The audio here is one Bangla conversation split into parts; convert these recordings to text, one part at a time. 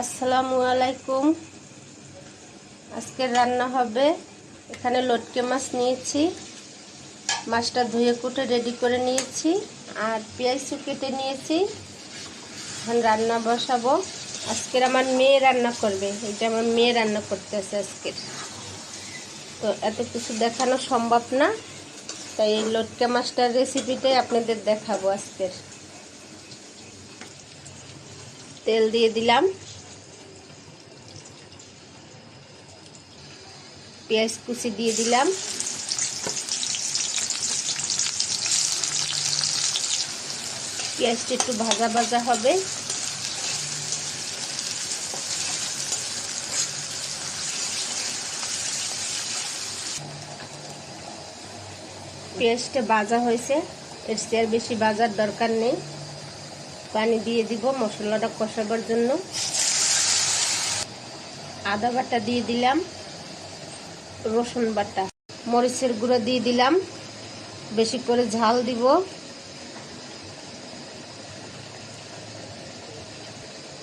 আসসালামু আলাইকুম। আজকে রান্না হবে, এখানে লটকে মাছ নিয়েছি। মাছটা ধুয়ে কুটে রেডি করে নিয়েছি, আর পেঁয়াজ কেটে নিয়েছি। এখন রান্না বসাবো। আজকের আমার মেয়ে রান্না করবে, এটা আমার মেয়ে রান্না করতেছে আজকের। তো এত কিছু দেখানো সম্ভব না, তাই এই লটকে মাছটার রেসিপিটাই আপনাদের দেখাবো আজকের। তেল দিয়ে দিলাম। পেঁয়াজ কুচি দিয়ে দিলাম। পেঁয়াজটা একটু ভাজা ভাজা হবে। পেঁয়াজটা ভাজা হয়েছে এর চেয়ে বেশি ভাজার দরকার নেই। পানি দিয়ে দিব মশলাটা কষাবার জন্য। আদা বাটা দিয়ে দিলাম। রসুন বাটা। মরিচের গুঁড়ো দিয়ে দিলাম। বেশি করে ঝাল দিব।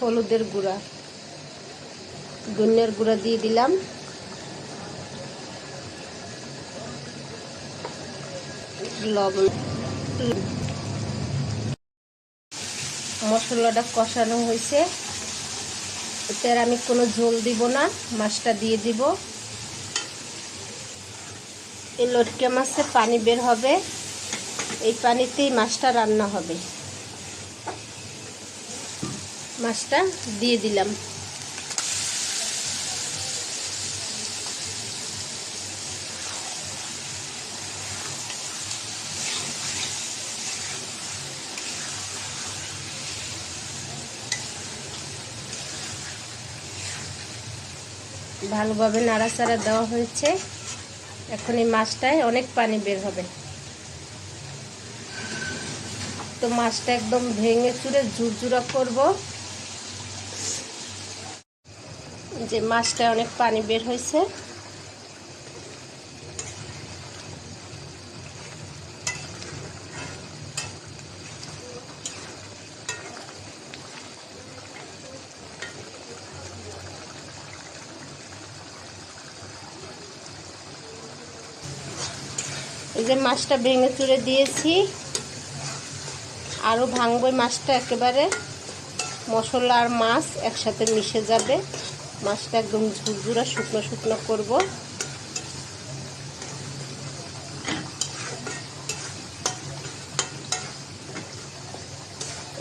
হলুদের গুঁড়া। ধনিয়ার গুঁড়া দিয়ে দিলাম। লবণ। মশলাটা কষানো হয়েছে। এতে আমি কোনো ঝোল দিব না। মাছটা দিয়ে দিব। এই লটকে মাছে পানি বের হবে। এই পানিতেই মাছটা রান্না হবে। মাছটা দিয়ে দিলাম। ভালোভাবে নাড়াচাড়া দেওয়া হয়েছে। এখন এই মাছটায় অনেক পানি বের হবে। তো মাছটা একদম ভেঙে চুড়ে ঝুরঝুরা করব। যে মাছটায় অনেক পানি বের হয়েছে। এই যে মাছটা ভেঙে চুড়ে দিয়েছি। আরও ভাঙবো মাছটা একেবারে। মশলা আর মাছ একসাথে মিশে যাবে। মাছটা একদম ঝুরঝুরা শুকনো শুকনো করব।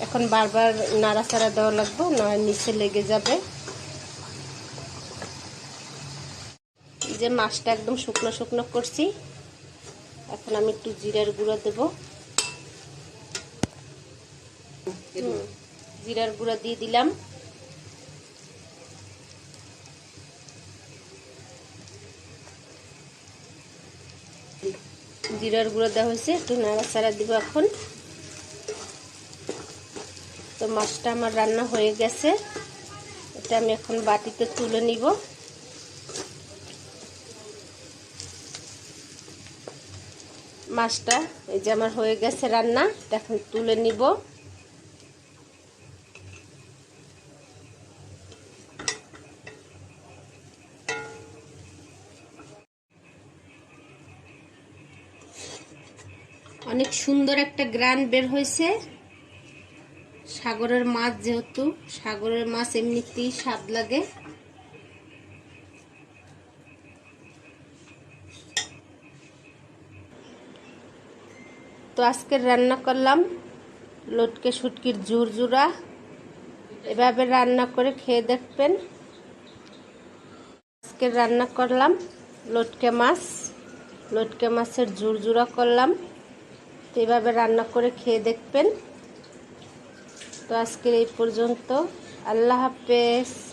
এখন বারবার নাড়াচাড়া দেওয়া লাগবে নয় নিচে লেগে যাবে। যে মাছটা একদম শুকনো শুকনো করছি। এখন আমি একটু জিরার গুঁড়ো দেব। জিরার গুঁড়ো দিয়ে দিলাম। জিরার গুঁড়ো দেওয়া হয়েছে একটু নাড়াচাড়া দিব এখন। তো মাছটা আমার রান্না হয়ে গেছে। এটা আমি এখন বাটিতে তুলে নিব। মাছটা, এই যে আমার হয়ে গেছে রান্না এখন তুলে নিব। অনেক সুন্দর একটা গ্রান বের হয়েছে। সাগরের মাছ যেহেতু, সাগরের মাছ এমনিতেই স্বাদ লাগে। তো আজকের রান্না করলাম লটকে শুটকির জুর জুরা এভাবে রান্না করে খেয়ে দেখবেন। আজকের রান্না করলাম লটকে মাছ। লটকে মাছের জুর জুরা করলাম। তো এভাবে রান্না করে খেয়ে দেখবেন। তো আজকের এই পর্যন্ত। আল্লাহ হাফেজ।